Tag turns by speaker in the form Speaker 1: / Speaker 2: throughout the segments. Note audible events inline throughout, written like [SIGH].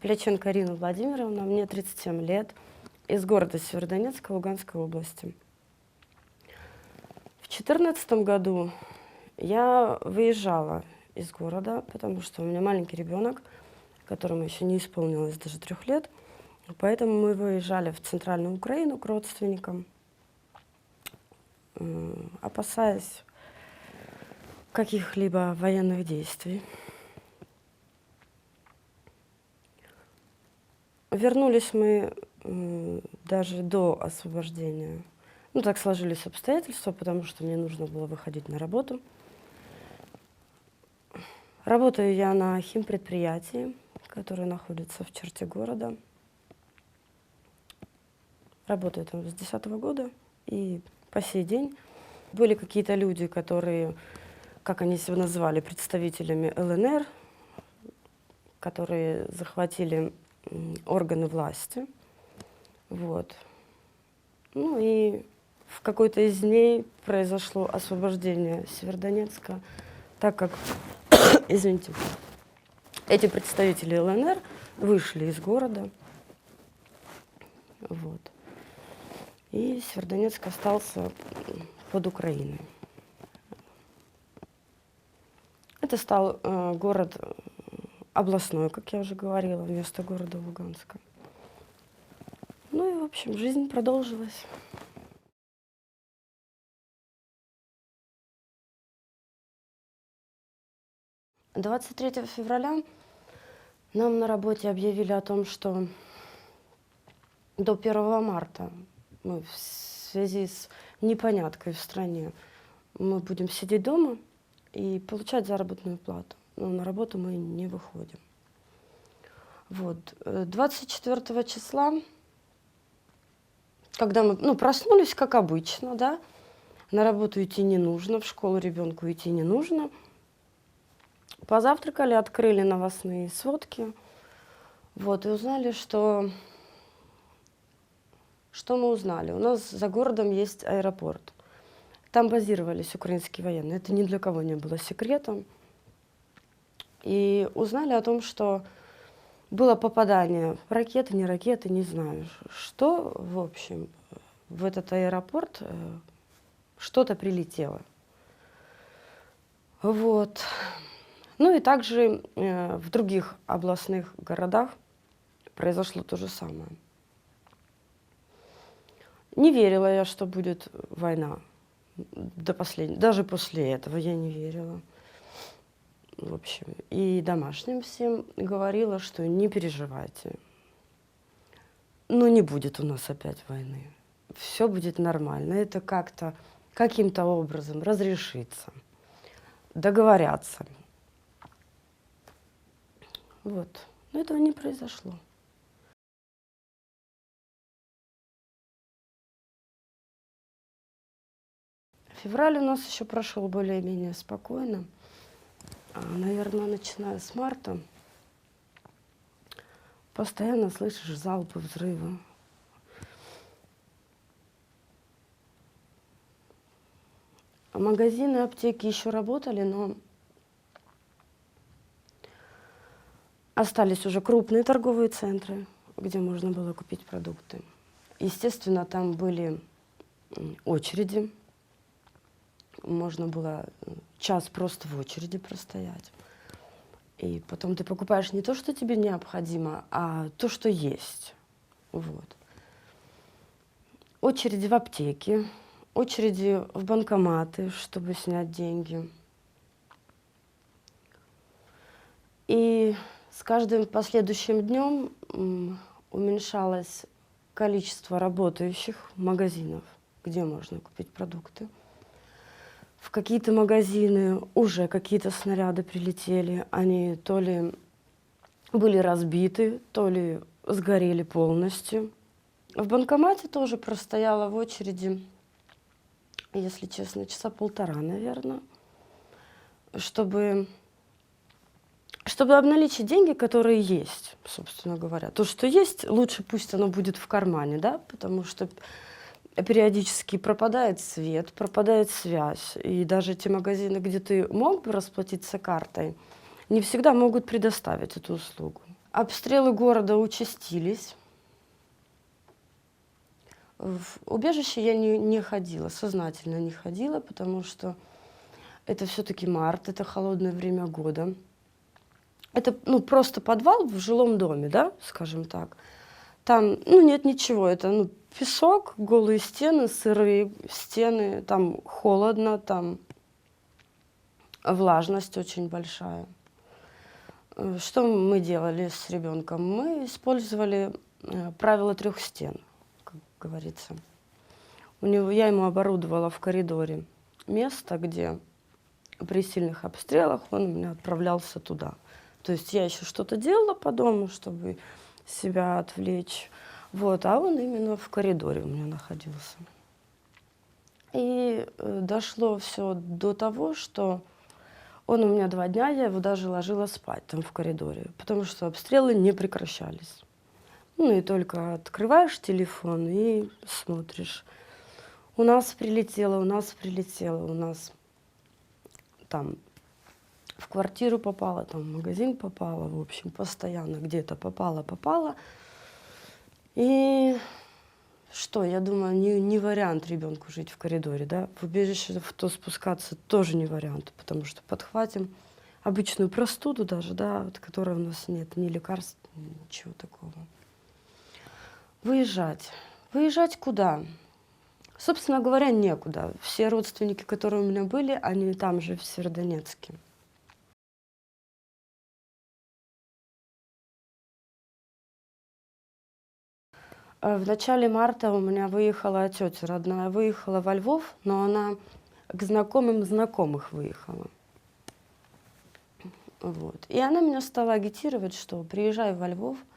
Speaker 1: Плеченко Ирина Владимировна, мне 37 лет, из города Северодонецка, Луганской области. В 2014 году я выезжала из города, потому что у меня маленький ребенок, которому еще не исполнилось даже трех лет. Поэтому мы выезжали в центральную Украину к родственникам, опасаясь каких-либо военных действий. Вернулись мы даже до освобождения. Ну, так сложились обстоятельства, потому что мне нужно было выходить на работу. Работаю я на химпредприятии, которое находится в черте города. Работаю там с 2010 года и по сей день. Были какие-то люди, которые, как они себя называли, представителями ЛНР, которые захватили органы власти. Вот. Ну и в какой-то из дней произошло освобождение Северодонецка, так как, [COUGHS] извините, эти представители ЛНР вышли из города. Вот. И Северодонецк остался под Украиной. Это стал э, город э, областной, как я уже говорила, вместо города Луганска. Ну и, в общем, жизнь продолжилась. 23 февраля нам на работе объявили о том, что до 1 марта мы в связи с непоняткой в стране мы будем сидеть дома и получать заработную плату. Но на работу мы не выходим. Вот. э, 24 числа, когда мы ну, проснулись, как обычно, да, на работу идти не нужно, в школу ребенку идти не нужно. Позавтракали, открыли новостные сводки, вот, и узнали, что... Что мы узнали? У нас за городом есть аэропорт. Там базировались украинские военные. Это ни для кого не было секретом. И узнали о том, что было попадание, ракеты, не ракеты, не знаю, что, в общем, в этот аэропорт э, что-то прилетело. Вот. Ну и также э, в других областных городах произошло то же самое. Не верила я, что будет война. До последнего. Даже после этого я не верила. В общем, и домашним всем говорила, что не переживайте. Ну, не будет у нас опять войны. Все будет нормально. Это как-то, каким-то образом разрешится. Договорятся. Вот. Но этого не произошло. Февраль у нас еще прошел более-менее спокойно. А, наверное, начиная с марта постоянно слышишь залпы, взрывы. А магазины, аптеки еще работали, но остались уже крупные торговые центры, где можно было купить продукты. Естественно, там были очереди. Можно было час просто в очереди простоять. И потом ты покупаешь не то, что тебе необходимо, а то, что есть. Вот. Очереди в аптеке, очереди в банкоматы, чтобы снять деньги. И с каждым последующим днем уменьшалось количество работающих магазинов, где можно купить продукты. В какие-то магазины уже какие-то снаряды прилетели, они то ли были разбиты, то ли сгорели полностью. В банкомате тоже простояла в очереди, если честно, часа полтора, наверное, чтобы чтобы обналичить деньги, которые есть, собственно говоря. То, что есть, лучше пусть оно будет в кармане, да, потому что периодически пропадает свет, пропадает связь. И даже те магазины, где ты мог бы расплатиться картой, не всегда могут предоставить эту услугу. Обстрелы города участились. В убежище я не, не ходила, сознательно не ходила, потому что это все-таки март, это холодное время года. Это ну, просто подвал в жилом доме, да, скажем так. Там ну, нет ничего, это ну, песок, голые стены, сырые стены, там холодно, там влажность очень большая. Э, что мы делали с ребенком? Мы использовали э, правило трех стен говорится. У него, я ему оборудовала в коридоре место, где при сильных обстрелах он у меня отправлялся туда. То есть я еще что-то делала по дому, чтобы себя отвлечь. Вот, а он именно в коридоре у меня находился. И э, дошло все до того, что он у меня два дня, я его даже ложила спать там в коридоре, потому что обстрелы не прекращались. Ну и только открываешь телефон и смотришь. У нас прилетело, у нас прилетело, у нас там в квартиру попала, там в магазин попала, в общем, постоянно где-то попала, попала. И что, я думаю, не, не вариант ребенку жить в коридоре, да? В убежище в то спускаться тоже не вариант, потому что подхватим обычную простуду даже, да, от которой у нас нет ни лекарств, ничего такого. Выезжать. Выезжать куда? Собственно говоря, некуда. Все родственники, которые у меня были, они там же, в Северодонецке. В начале марта у меня выехала тетя родная, выехала во Львов, но она к знакомым знакомых выехала. Вот. И она меня стала агитировать, что приезжай во Львов –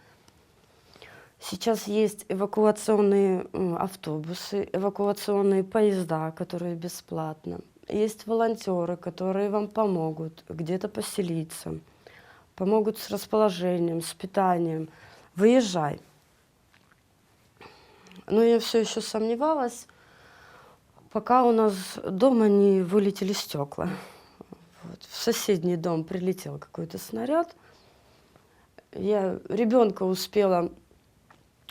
Speaker 1: Сейчас есть эвакуационные автобусы, эвакуационные поезда, которые бесплатно. Есть волонтеры, которые вам помогут где-то поселиться, помогут с расположением, с питанием. Выезжай. Но я все еще сомневалась, пока у нас дома не вылетели стекла. Вот. В соседний дом прилетел какой-то снаряд. Я ребенка успела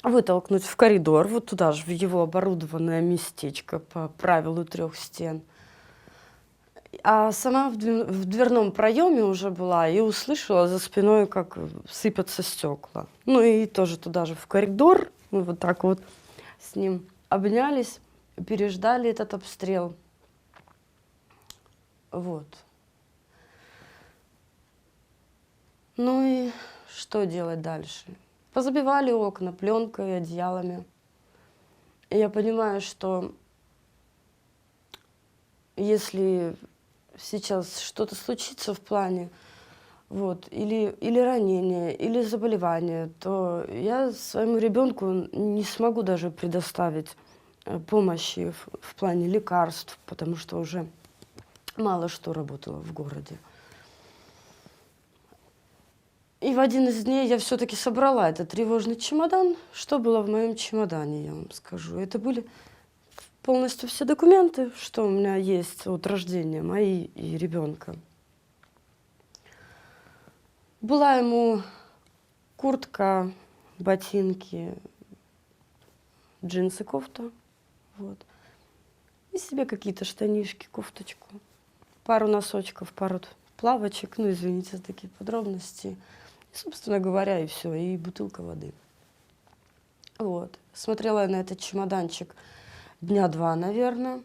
Speaker 1: вытолкнуть в коридор, вот туда же, в его оборудованное местечко по правилу трех стен. А сама в, дверном проеме уже была и услышала за спиной, как сыпятся стекла. Ну и тоже туда же в коридор, мы вот так вот с ним обнялись, переждали этот обстрел. Вот. Ну и что делать дальше? Позабивали окна пленкой, одеялами. И я понимаю, что если сейчас что-то случится в плане, вот, или, или ранение, или заболевание, то я своему ребенку не смогу даже предоставить э, помощи в, в плане лекарств, потому что уже мало что работало в городе. И в один из дней я все-таки собрала этот тревожный чемодан. Что было в моем чемодане, я вам скажу. Это были полностью все документы, что у меня есть от рождения, мои и ребенка. Была ему куртка, ботинки, джинсы, кофта. Вот. И себе какие-то штанишки, кофточку. Пару носочков, пару плавочек. Ну, извините за такие подробности. Собственно говоря, и все, и бутылка воды. Вот. Смотрела я на этот чемоданчик дня два, наверное.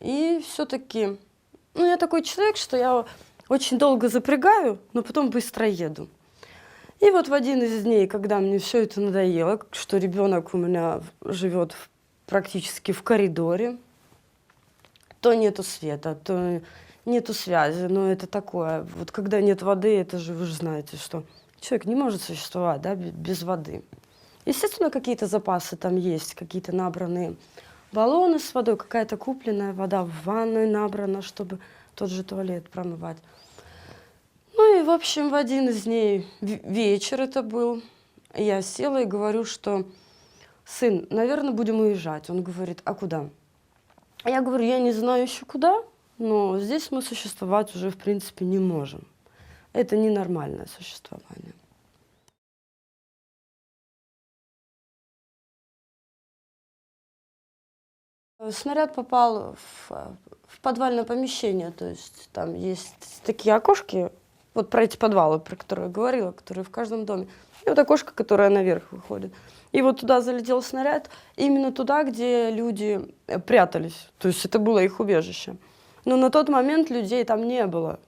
Speaker 1: И все-таки, ну, я такой человек, что я очень долго запрягаю, но потом быстро еду. И вот в один из дней, когда мне все это надоело, что ребенок у меня живет практически в коридоре, то нету света, то нету связи, но это такое. Вот когда нет воды, это же вы же знаете, что человек не может существовать да, без воды. Естественно, какие-то запасы там есть, какие-то набранные баллоны с водой, какая-то купленная вода в ванной набрана, чтобы тот же туалет промывать. Ну и, в общем, в один из дней, вечер это был, я села и говорю, что сын, наверное, будем уезжать. Он говорит, а куда? Я говорю, я не знаю еще куда, но здесь мы существовать уже, в принципе, не можем. Это ненормальное существование. Снаряд попал в, в подвальное помещение, то есть там есть такие окошки, вот про эти подвалы, про которые я говорила, которые в каждом доме. И вот окошко, которое наверх выходит. И вот туда залетел снаряд, именно туда, где люди э, прятались. То есть это было их убежище. Но на тот момент людей там не было.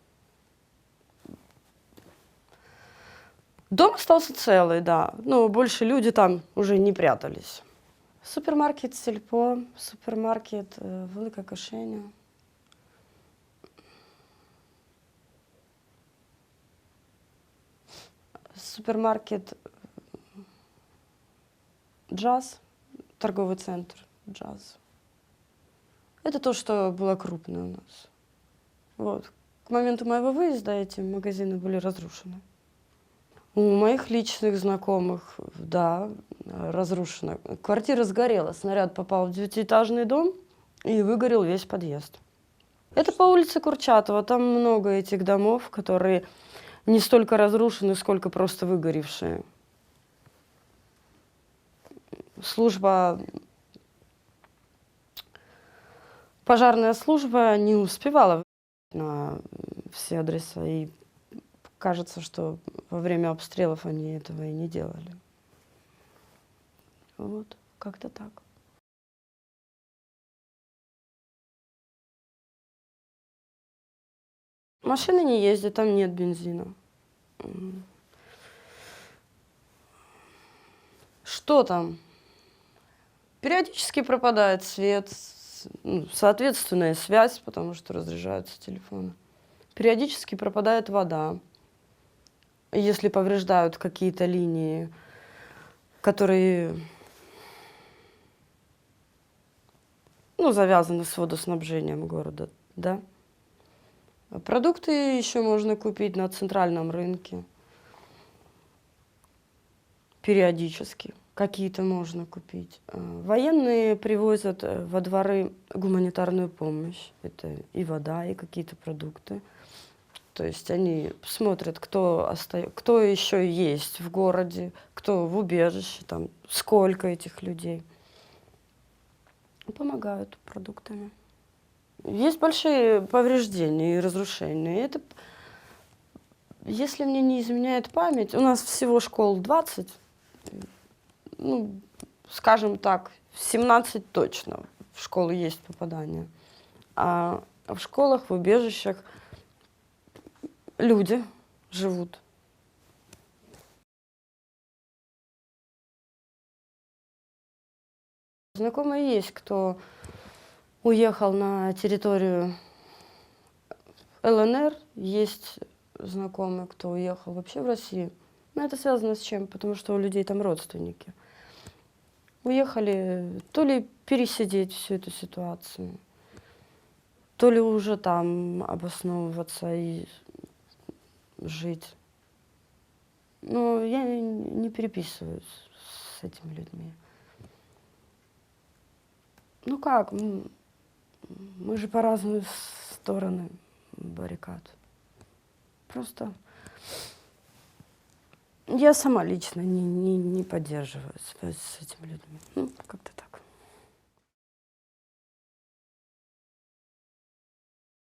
Speaker 1: Дом остался целый, да. Но больше люди там уже не прятались. Супермаркет Сільпо, супермаркет е, Велика Кошеня. Супермаркет е, Джаз, торговый центр Джаз. Это то, что было крупное у нас. Вот. К моменту моего выезда эти магазины были разрушены. У моих личных знакомых, да, разрушена. Квартира сгорела, снаряд попал в девятиэтажный дом и выгорел весь подъезд. Это по улице Курчатова, там много этих домов, которые не столько разрушены, сколько просто выгоревшие. Служба, пожарная служба не успевала на все адреса и кажется, что во время обстрелов они этого и не делали. Вот, как-то так. Машины не ездят, там нет бензина. Что там? Периодически пропадает свет, ну, соответственная связь, потому что разряжаются телефоны. Периодически пропадает вода если повреждают какие-то линии, которые ну, завязаны с водоснабжением города, да. Продукты еще можно купить на центральном рынке. Периодически. Какие-то можно купить. А, военные привозят э, во дворы гуманитарную помощь. Это и вода, и какие-то продукты. То есть они смотрят, кто, оста... кто еще есть в городе, кто в убежище, там, сколько этих людей. Помогают продуктами. Есть большие повреждения и разрушения. Это, если мне не изменяет память, у нас всего школ 20, ну, скажем так, 17 точно в школы есть попадание. А в школах, в убежищах – люди живут. Знакомые есть, кто уехал на территорию ЛНР, есть знакомые, кто уехал вообще в Россию. Но это связано с чем? Потому что у людей там родственники. Уехали то ли пересидеть всю эту ситуацию, то ли уже там обосновываться и жить. Но я не переписываюсь с этими людьми. Ну как, мы же по разные стороны баррикад. Просто я сама лично не, не, не поддерживаю с, с этими людьми. Ну, как-то так.